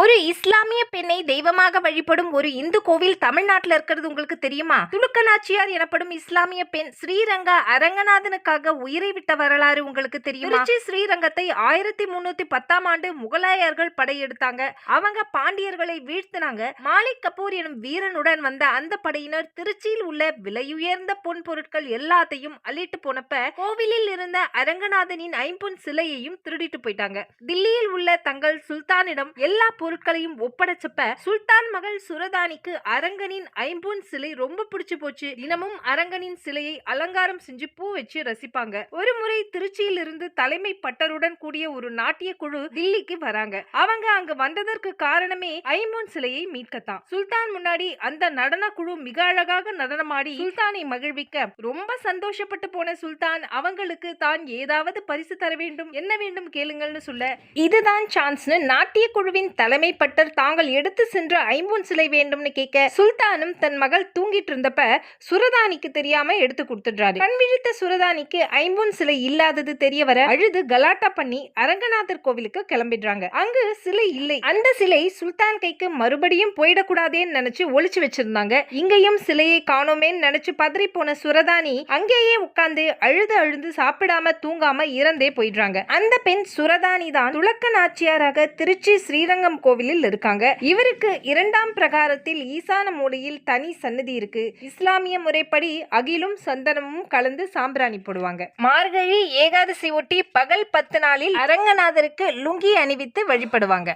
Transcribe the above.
ஒரு இஸ்லாமிய பெண்ணை தெய்வமாக வழிபடும் ஒரு இந்து கோவில் தமிழ்நாட்டில் இருக்கிறது உங்களுக்கு தெரியுமா? துலுக்கநாச்சியார் எனப்படும் இஸ்லாமிய பெண் ஸ்ரீரங்கா அரங்கநாதனுக்காக உயிரை விட்ட வரலாறு உங்களுக்கு தெரியும்? திருச்சி ஸ்ரீரங்கத்தை ஆயிரத்தி முன்னூத்தி பத்தாம் ஆண்டு முகலாயர்கள் படையெடுத்தாங்க. அவங்க பாண்டியர்களை வீழ்த்தினாங்க. மாலிக் கபூர் எனும் வீரனுடன் வந்த அந்த படையினர் திருச்சியில் உள்ள விலையுயர்ந்த பொன் பொருட்கள் எல்லாத்தையும் அள்ளிட்டு போனப்ப கோவிலில் இருந்த அரங்கநாதனின் ஐம்பொன் சிலையையும் திருடிட்டு போயிட்டாங்க. தில்லியில் உள்ள தங்கள் சுல்தானிடம் எல்லா பொருட்களையும் ஒப்படைச்சப்ப சுல்தான் மகள் சுரதானிக்கு அரங்கனின் ஐம்பூன் சிலை ரொம்ப பிடிச்சு போச்சு. தினமும் அரங்கனின் சிலையை அலங்காரம் செஞ்சு பூ வச்சு ரசிப்பாங்க. ஒரு முறை திருச்சியில் இருந்து தலைமை பட்டருடன் கூடிய ஒரு நாட்டிய குழு தில்லிக்கு வராங்க. அவங்க அங்க வந்ததற்கு காரணமே ஐம்பூன் சிலையை மீட்கத்தான். சுல்தான் முன்னாடி அந்த நடன குழு மிக அழகாக நடனமாடி சுல்தானை மகிழ்விக்க ரொம்ப சந்தோஷப்பட்டு போன சுல்தான் அவங்களுக்கு தான் ஏதாவது பரிசு தர வேண்டும் என்ன வேண்டும் கேளுங்கள்னு சொல்ல இதுதான் சான்ஸ்னு நாட்டிய குழுவின் தலைமை பட்டர் தாங்கள் எடுத்து சென்ற ஐம்பொன் சிலை வேண்டும்னு கேட்க சுல்தானும் தன் மகள் தூங்கிட்டு இருந்தப்ப சுரதானிக்கு தெரியாம எடுத்து கொடுத்துடுறாரு. கண் விழித்த சுரதானிக்கு ஐம்பொன் சிலை இல்லாதது தெரிய வர அழுது கலாட்டா பண்ணி அரங்கநாதர் கோவிலுக்கு கிளம்பிடுறாங்க. அங்கு சிலை இல்லை. அந்த சிலை சுல்தான் கைக்கு மறுபடியும் போயிடக்கூடாதேன்னு நினைச்சு ஒளிச்சு வச்சிருந்தாங்க. இங்கேயும் சிலையை காணோமேன்னு நினைச்சு பதறி போன சுரதானி அங்கேயே உட்கார்ந்து அழுது அழுது சாப்பிடாம தூங்காம இறந்தே போயிடுறாங்க. அந்த பெண் சுரதானி தான் துளக்க நாச்சியாராக திருச்சி ஸ்ரீரங்கம் கோவிலில் இருக்காங்க. இவருக்கு இரண்டாம் பிரகாரத்தில் ஈசான மூலையில் தனி சன்னதி இருக்கு. இஸ்லாமிய முறைப்படி அகிலும் சந்தனமும் கலந்து சாம்பிராணி போடுவாங்க. மார்கழி ஏகாதசி ஒட்டி பகல் பத்து நாளில் அரங்கநாதருக்கு லுங்கி அணிவித்து வழிபடுவாங்க.